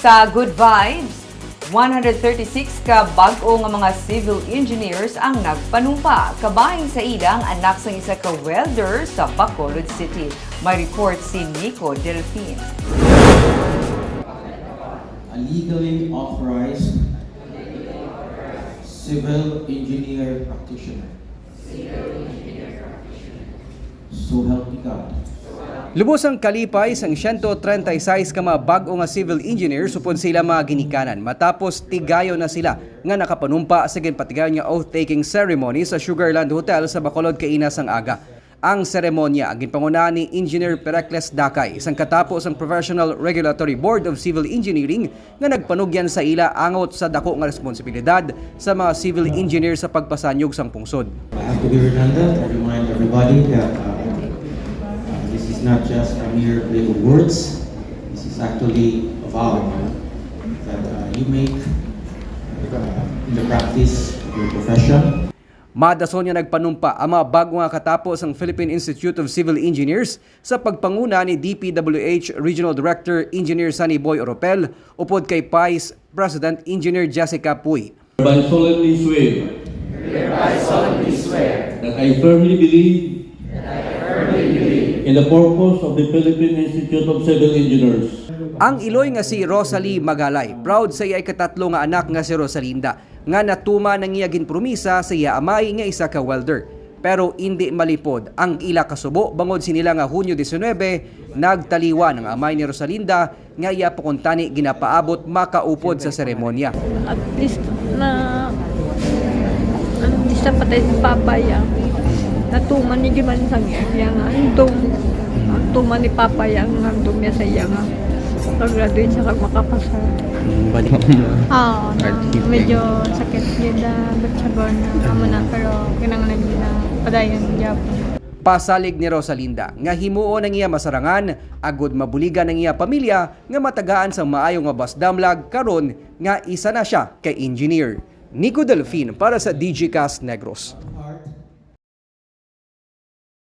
Sa Good Vibes, 136 ka bag-o nga mga civil engineers ang nagpanumpa. Kabahin sa ilang anak sa isa ka welder sa Bacolod City. May report si Nico Delfin. a legally authorized civil engineer practitioner. So help me God. Lubos ang kalipay sang 136 ka mga bag-o nga civil engineer supod sila mga ginikanan matapos tigayo na sila nga nakapanumpa sa ginpatigayon nga oath-taking ceremony sa Sugarland Hotel sa Bacolod Kainas ang aga. Ang seremonya ang ginpangunahan ni Engineer Pericles Dakay isang katapos ang Professional Regulatory Board of Civil Engineering nga nagpanugyan sa ila angot sa dako nga responsibilidad sa mga civil engineer sa pagpasanyog sang pungsod. I have to be redundant and remind everybody that uh, not just a mere play of words. This is actually a vow that uh, you make uh, in the practice of your profession. Madason niya nagpanumpa ang mga bago nga katapos ang Philippine Institute of Civil Engineers sa pagpanguna ni DPWH Regional Director Engineer Sunny Boy Oropel upod kay Vice President Engineer Jessica Puy. Hereby solemnly swear. That I firmly believe. In the purpose of the Philippine Institute of Civil Engineers. Ang iloy nga si Rosalie Magalay, proud sa iya ikatatlo nga anak nga si Rosalinda, nga natuma ng iya ginpromisa sa iya amay nga isa ka welder. Pero hindi malipod ang ila kasubo bangod sinila nga Hunyo 19 nagtaliwa ng amay ni Rosalinda nga iya pukuntani ginapaabot makaupod sa seremonya. at least na ano di sa patay sa papaya natuman ni Giman sang yang antum tuman ni papaya ang antum niya sa iya nga pag-graduate sa kag makapasal Balik. ah medyo sakit yun na batsagon na amo na pero kinanglan yun na padayon job Pasalig ni Rosalinda nga himuon ang iya masarangan agud mabuligan ang iya pamilya nga matagaan sa maayo nga basdamlag karon nga isa na siya kay engineer. Nico Delfin para sa DGCast Negros.